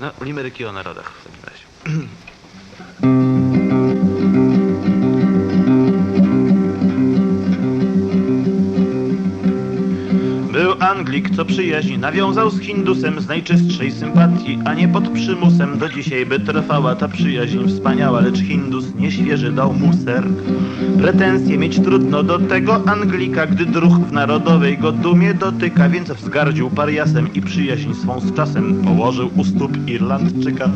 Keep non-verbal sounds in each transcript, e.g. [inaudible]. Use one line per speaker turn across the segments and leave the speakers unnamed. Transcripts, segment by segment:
No, limeryki o narodach w takim razie. [clears throat] Anglik, co przyjaźni nawiązał z Hindusem z najczystszej sympatii, a nie pod przymusem. Do dzisiaj by trwała ta przyjaźń wspaniała, lecz Hindus nieświeży dał mu ser. Pretensje mieć trudno do tego Anglika, gdy druh w narodowej go dumie dotyka, więc wzgardził pariasem i przyjaźń swą z czasem położył u stóp Irlandczyka.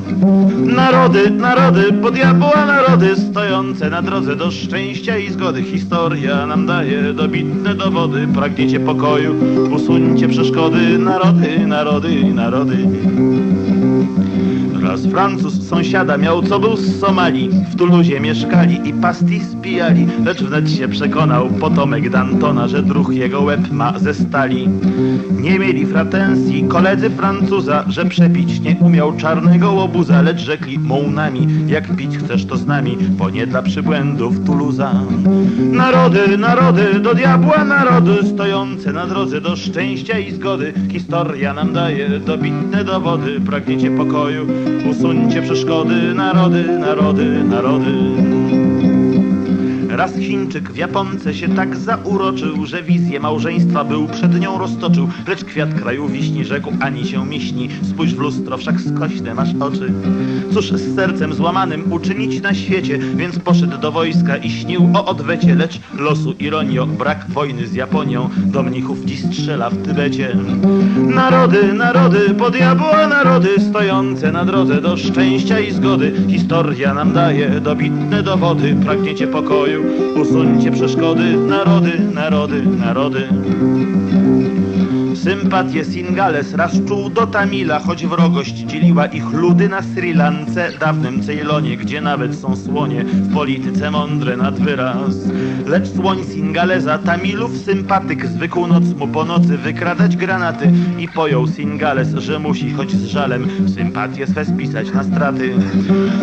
Narody, narody, po diabła narody, stojące na drodze do szczęścia i zgody. Historia nam daje dobitne dowody, pragniecie pokoju, usuńcie przeszkody. Narody, narody, narody. Raz Francuz sąsiada miał, co był z Somalii. W Tuluzie mieszkali i pasti spijali. Lecz wnet się przekonał potomek Dantona, że druh jego łeb ma ze stali. Nie mieli fratensji koledzy Francuza, że przepić nie umiał czarnego łobuza. Lecz rzekli mołnami, jak pić chcesz to z nami, bo nie dla przybłędów Tuluza. Narody, narody, do diabła narody, stojące na drodze do szczęścia i zgody. Historia nam daje dobitne dowody, pragniecie pokoju, usuńcie przeszkody. Narody, narody, narody. Raz Chińczyk w Japonce się tak zauroczył, że wizję małżeństwa był przed nią roztoczył. Lecz kwiat kraju wiśni rzekł, ani się miśni. Spójrz w lustro, wszak skośne masz oczy. Cóż z sercem złamanym uczynić na świecie, więc poszedł do wojska i śnił o odwecie. Lecz losu ironio, brak wojny z Japonią, do mnichów dziś strzela w Tybecie. Narody, narody, po diabła narody, stojące na drodze do szczęścia i zgody. Historia nam daje dobitne dowody, pragniecie pokoju, usuńcie przeszkody. Narody, narody, narody. Sympatię Singales raz czuł do Tamila, choć wrogość dzieliła ich ludy na Sri Lance, dawnym Ceylonie, gdzie nawet są słonie, w polityce mądre nad wyraz. Lecz słoń Singaleza, Tamilów sympatyk, zwykł noc mu po nocy wykradać granaty i pojął Singales, że musi, choć z żalem, sympatię swe spisać na straty.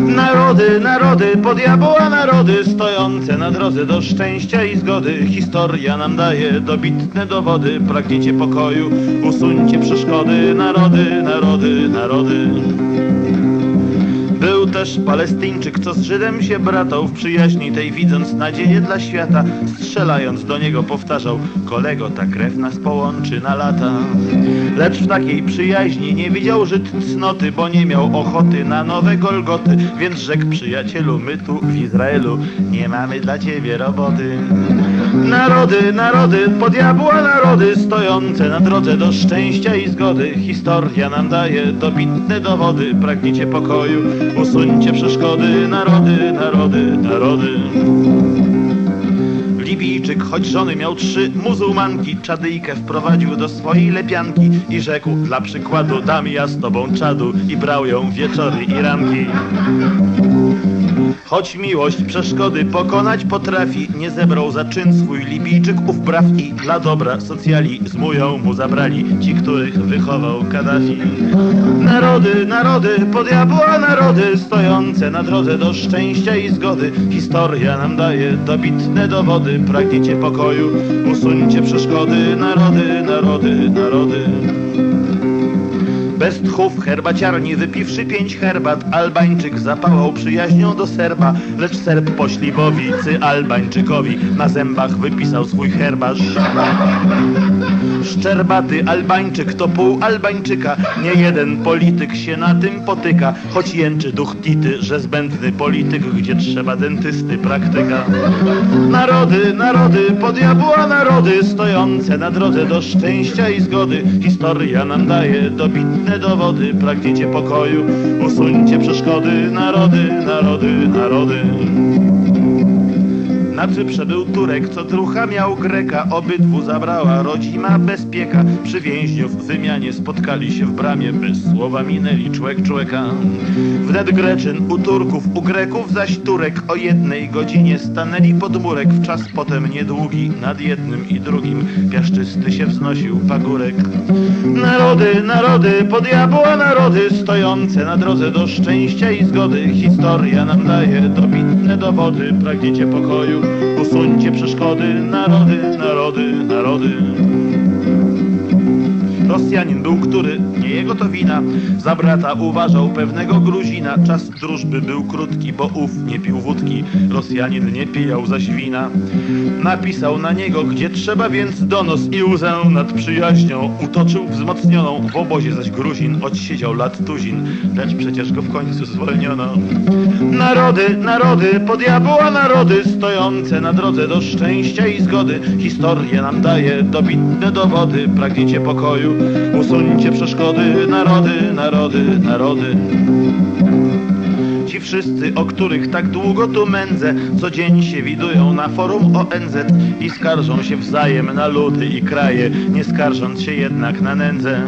Narody, narody, po diabła narody, stojące na drodze do szczęścia i zgody, historia nam daje dobitne dowody, pragniecie pokoju, usuńcie przeszkody, narody, narody, narody. Też Palestyńczyk, co z Żydem się bratał w przyjaźni tej widząc nadzieję dla świata, strzelając do niego powtarzał, kolego, ta krew nas połączy na lata. Lecz w takiej przyjaźni nie widział Żyd cnoty, bo nie miał ochoty na nowe Golgoty, więc rzekł przyjacielu, my tu w Izraelu nie mamy dla ciebie roboty. Narody, narody, po diabła narody, stojące na drodze do szczęścia i zgody, historia nam daje dobitne dowody, pragniecie pokoju, usuńcie przeszkody, narody, narody, narody. Libijczyk, choć żony miał trzy muzułmanki, czadyjkę wprowadził do swojej lepianki i rzekł dla przykładu dam ja z tobą czadu i brał ją wieczory i ranki. Choć miłość przeszkody pokonać potrafi, nie zebrał za czyn swój Libijczyk ów braw i dla dobra socjalizmu ją mu zabrali ci, których wychował Kaddafi. Narody, narody, po diabła narody, stojące na drodze do szczęścia i zgody. Historia nam daje dobitne dowody, pragniecie pokoju, usuńcie przeszkody. Narody, narody, narody. Bez tchów herbaciarni wypiwszy pięć herbat, Albańczyk zapałał przyjaźnią do Serba, lecz Serb po ślibowicy Albańczykowi na zębach wypisał swój herbarz. Szczerbaty Albańczyk to pół Albańczyka, nie jeden polityk się na tym potyka, choć jęczy duch Tity, że zbędny polityk, gdzie trzeba dentysty praktyka. Narody, narody, po diabła narody, stojące na drodze do szczęścia i zgody, historia nam daje dobitne dowody, pragniecie pokoju, usuńcie przeszkody, narody, narody, narody. Na Cyprze był Turek, co trucha miał Greka, obydwu zabrała rodzima bezpieka. Przy więźniu w wymianie spotkali się w bramie, bez słowa minęli człek człeka. Wnet Greczyn u Turków, u Greków zaś Turek o jednej godzinie stanęli pod murek. W czas potem niedługi nad jednym i drugim piaszczysty się wznosił pagórek. Narody, narody, po diabła narody, stojące na drodze do szczęścia i zgody. Historia nam daje dobitne dowody, pragniecie pokoju, usuńcie przeszkody. Narody, narody, narody. Rosjanin był który, nie jego to wina, za brata uważał pewnego Gruzina. Czas drużby był krótki, bo ów nie pił wódki, Rosjanin nie pijał zaś wina. Napisał na niego, gdzie trzeba, więc donos i łzę nad przyjaźnią utoczył wzmocnioną. W obozie zaś Gruzin odsiedział lat tuzin, lecz przecież go w końcu zwolniono. Narody, narody, pod diabła narody, stojące na drodze do szczęścia i zgody. Historia nam daje dobitne dowody, pragniecie pokoju, usuńcie przeszkody. Narody, narody, narody. Ci wszyscy, o których tak długo tu mędzę, co dzień się widują na forum ONZ i skarżą się wzajem na ludy i kraje, nie skarżąc się jednak na nędzę.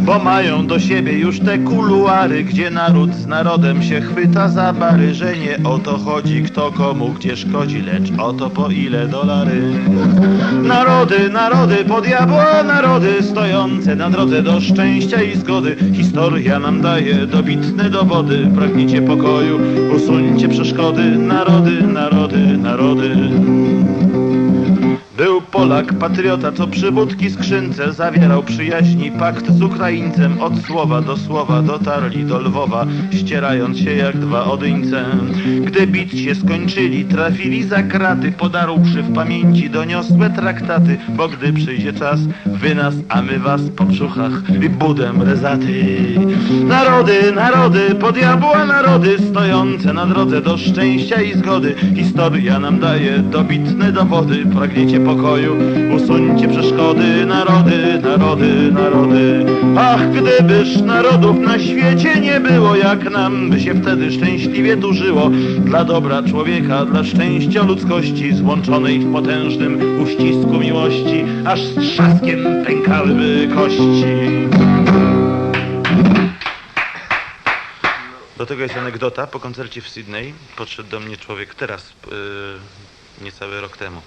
Bo mają do siebie już te kuluary, gdzie naród z narodem się chwyta za bary, że nie o to chodzi, kto komu gdzie szkodzi, lecz o to po ile dolary. Narody, narody, pod diabła narody, stojące na drodze do szczęścia i zgody. Historia nam daje dobitne dowody, pragniecie pokoju, usuńcie przeszkody. Narody, narody, narody. Był Polak, patriota, co przy wódki skrzynce zawierał przyjaźni pakt z Ukraińcem. Od słowa do słowa dotarli do Lwowa, ścierając się jak dwa odyńce. Gdy bić się skończyli, trafili za kraty, podarłszy w pamięci doniosłe traktaty. Bo gdy przyjdzie czas, wy nas, a my was po brzuchach i budem rezaty. Narody, narody, pod diabła narody, stojące na drodze do szczęścia i zgody. Historia nam daje dobitne dowody, pragniecie pokoju, usuńcie przeszkody. Narody, narody, narody. Ach, gdybyż narodów na świecie nie było, jak nam by się wtedy szczęśliwie tu żyło. Dla dobra człowieka, dla szczęścia ludzkości, złączonej w potężnym uścisku miłości, aż z trzaskiem pękałyby kości. Do tego jest anegdota. Po koncercie w Sydney podszedł do mnie człowiek teraz, yy, niecały rok temu.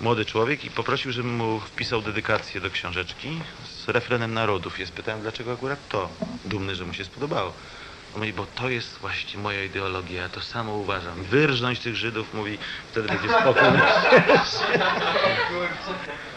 Młody człowiek i poprosił, żebym mu wpisał dedykację do książeczki z refrenem narodów. Ja spytałem, dlaczego akurat to. Dumny, że mu się spodobało. On mówi, bo to jest właśnie moja ideologia, ja to samo uważam. Wyrżnąć tych Żydów, mówi, wtedy będzie spokój. [laughs] [laughs]